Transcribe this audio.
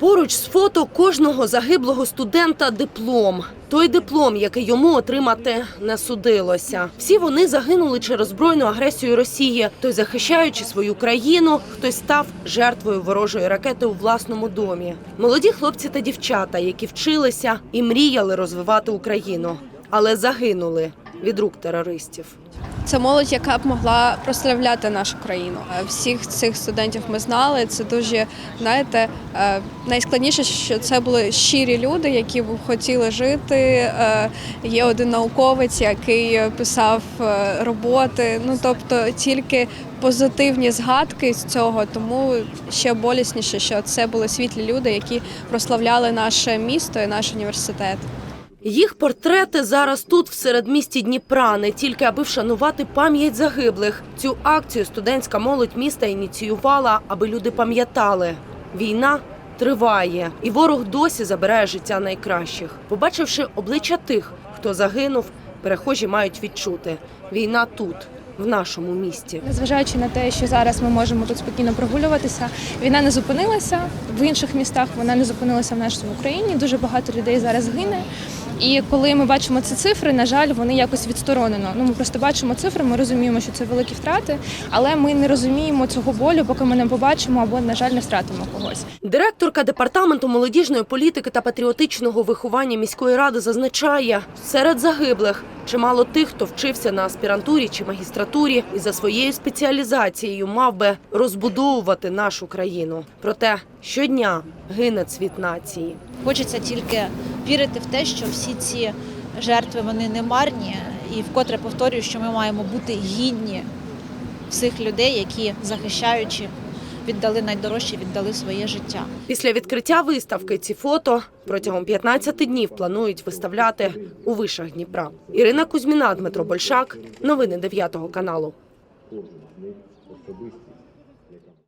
Поруч з фото кожного загиблого студента диплом. Той диплом, який йому отримати не судилося. Всі вони загинули через збройну агресію Росії. Хтось захищаючи свою країну, хтось став жертвою ворожої ракети у власному домі. Молоді хлопці та дівчата, які вчилися і мріяли розвивати Україну, але загинули від рук терористів. Це молодь, яка б могла прославляти нашу країну. Е, Всіх цих студентів ми знали. Це дуже знаєте, е, найскладніше, що це були щирі люди, які б хотіли жити. Е, Є один науковець, який писав роботи. Ну тобто тільки позитивні згадки з цього, тому ще болісніше, що це були світлі люди, які прославляли наше місто і наш університет. Їх портрети зараз тут, в середмісті Дніпра, не тільки аби вшанувати пам'ять загиблих. Цю акцію студентська молодь міста ініціювала, аби люди пам'ятали. Війна триває, і ворог досі забирає життя найкращих. Побачивши обличчя тих, хто загинув, перехожі мають відчути. Війна тут, в нашому місті. Незважаючи на те, що зараз ми можемо тут спокійно прогулюватися, війна не зупинилася в інших містах. Вона не зупинилася в нашій Україні. Дуже багато людей зараз гине. І коли ми бачимо ці цифри, на жаль, вони якось відсторонено. Ну ми просто бачимо цифри, ми розуміємо, що це великі втрати, але ми не розуміємо цього болю, поки ми не побачимо або, на жаль, не втратимо когось. Директорка департаменту молодіжної політики та патріотичного виховання міської ради зазначає, серед загиблих чимало тих, хто вчився на аспірантурі чи магістратурі і за своєю спеціалізацією мав би розбудовувати нашу країну. Проте щодня гине цвіт нації. Хочеться тільки вірити в те, що всі ці жертви вони не марні, і вкотре повторюю, що ми маємо бути гідні всіх людей, які захищаючи, віддали найдорожче, віддали своє життя. Після відкриття виставки ці фото протягом 15 днів планують виставляти у вишах Дніпра. Ірина Кузьміна, Дмитро Большак. Новини 9 каналу.